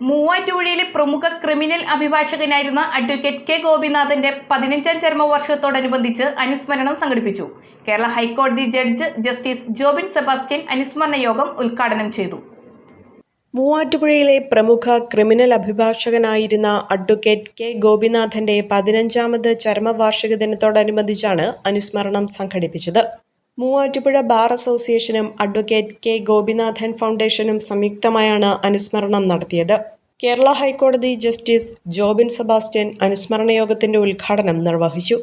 മൂവാറ്റുപുഴയിലെ പ്രമുഖ ക്രിമിനൽ അഭിഭാഷകനായിരുന്ന advocate K ഗോപിനാഥന്റെ പതിനഞ്ചാം ചരമവാർഷികത്തോടനുബന്ധിച്ച് അനുസ്മരണം സംഘടിപ്പിച്ചു. കേരള ഹൈക്കോടതി ജഡ്ജ് ജസ്റ്റിസ് ജോബിൻ സെബാസ്റ്റ്യൻ അനുസ്മരണ യോഗം ഉദ്ഘാടനം ചെയ്തു. മൂവാറ്റുപുഴയിലെ പ്രമുഖ ക്രിമിനൽ അഭിഭാഷകനായിരുന്ന അഡ്വക്കേറ്റ് കെ ഗോപിനാഥന്റെ പതിനഞ്ചാമത് ചരമവാർഷിക ദിനത്തോടനുബന്ധിച്ചാണ് അനുസ്മരണം സംഘടിപ്പിച്ചത്. മൂവാറ്റുപുഴ ബാർ അസോസിയേഷനും അഡ്വക്കേറ്റ് കെ ഗോപിനാഥൻ ഫൗണ്ടേഷനും സംയുക്തമായാണ് അനുസ്മരണം നടത്തിയത്. കേരള ഹൈക്കോടതി ജസ്റ്റിസ് ജോബിൻ സെബാസ്റ്റ്യൻ അനുസ്മരണ യോഗത്തിന്റെ ഉദ്ഘാടനം നിർവഹിച്ചു.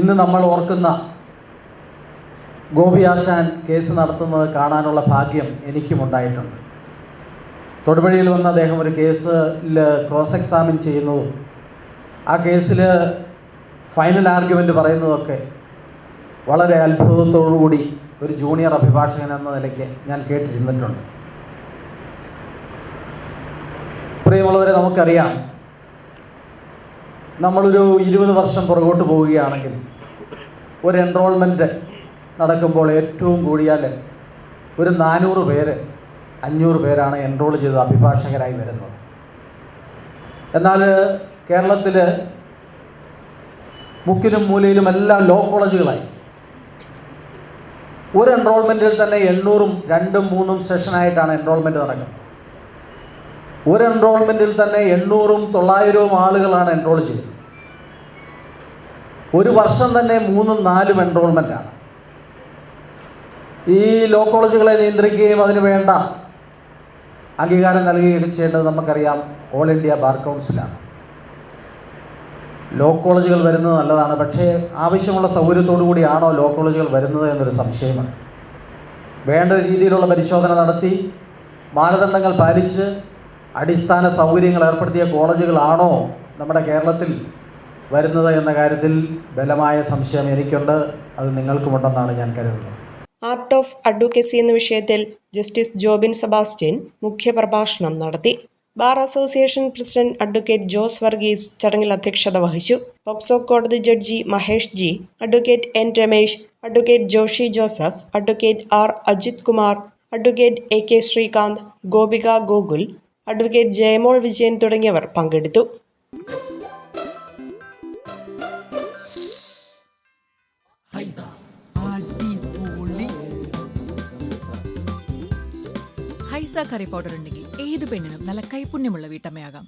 ഇന്ന് നമ്മൾ ഓർക്കുന്ന ഗോപിയാശാൻ കേസ് നടത്തുന്നത് കാണാനുള്ള ഭാഗ്യം എനിക്കും ഉണ്ടായിട്ടുണ്ട്. തൊടുപുഴയിൽ വന്ന അദ്ദേഹം ഒരു കേസിൽ ക്രോസ് എക്സാമിൻ ചെയ്യുന്നതും ആ കേസിൽ ഫൈനൽ ആർഗ്യുമെന്റ് പറയുന്നതൊക്കെ വളരെ അത്ഭുതത്തോടുകൂടി ഒരു ജൂനിയർ അഭിഭാഷകൻ എന്ന നിലയ്ക്ക് ഞാൻ കേട്ടിരുന്നിട്ടുണ്ട്. പ്രിയമുള്ളവരെ നമുക്കറിയാം നമ്മളൊരു ഇരുപത് വർഷം പുറകോട്ട് പോവുകയാണെങ്കിൽ ഒരു എൻറോൾമെന്റ് നടക്കുമ്പോൾ ഏറ്റവും കൂടിയാൽ ഒരു നാനൂറ് പേര് അഞ്ഞൂറ് പേരാണ് എൻറോൾ ചെയ്ത് അഭിഭാഷകരായി വരുന്നത്. എന്നാൽ കേരളത്തിൽ മുക്കിലും മൂലയിലും എല്ലാം ലോ കോളേജുകളായി ഒരു എൻറോൾമെന്റിൽ തന്നെ എണ്ണൂറും രണ്ടും മൂന്നും സെഷനായിട്ടാണ് എൻറോൾമെന്റ് നടക്കുന്നത്. ഒരു എൻറോൾമെന്റിൽ തന്നെ എണ്ണൂറും തൊള്ളായിരവും ആളുകളാണ് എൻറോൾ ചെയ്യുന്നത്. ഒരു വർഷം തന്നെ മൂന്നും നാലും എൻറോൾമെന്റാണ് ഈ ലോ കോളേജുകളെ നിയന്ത്രിക്കുകയും അതിന് വേണ്ട അംഗീകാരം നൽകുകയൊക്കെ ചെയ്യേണ്ടത് നമുക്കറിയാം ഓൾ ഇന്ത്യ ബാർ കൗൺസിലാണ് ലോ കോളേജുകൾ വരുന്നത് നല്ലതാണ്. പക്ഷേ ആവശ്യമുള്ള സൗകര്യത്തോടു കൂടിയാണോ ലോ കോളേജുകൾ വരുന്നത് എന്നൊരു സംശയമാണ്. വേണ്ട രീതിയിലുള്ള പരിശോധന നടത്തി മാനദണ്ഡങ്ങൾ പാലിച്ച് അടിസ്ഥാന സൗകര്യങ്ങൾ ഏർപ്പെടുത്തിയ കോളേജുകളാണോ നമ്മുടെ കേരളത്തിൽ വരുന്നത് എന്ന കാര്യത്തിൽ ബലമായ സംശയം എനിക്കുണ്ട്. അത് നിങ്ങൾക്കുമുണ്ടെന്നാണ് ഞാൻ കരുതുന്നത്. ആർട്ട് ഓഫ് അഡ്വക്കസി എന്ന വിഷയത്തിൽ ജസ്റ്റിസ് ജോബിൻ സെബാസ്റ്റ്യൻ മുഖ്യപ്രഭാഷണം നടത്തി. Bar association president advocate Jose Varghese ചടങ്ങിൽ അധ്യക്ഷത വഹിച്ചു. പോക്സോ കോടതി judge Mahesh G advocate N Ramesh advocate Joshi Joseph advocate R Ajith Kumar advocate A K Sreekanth Gopika Gokul advocate Jayamol Vijayan തുടങ്ങിയവർ പങ്കെടുത്തു. ഹൈസ കറി പൗഡർ ഉണ്ടെങ്കിൽ ഏത് പെണ്ണിനും നല്ല കൈപുണ്യമുള്ള വീട്ടമ്മയാകാം.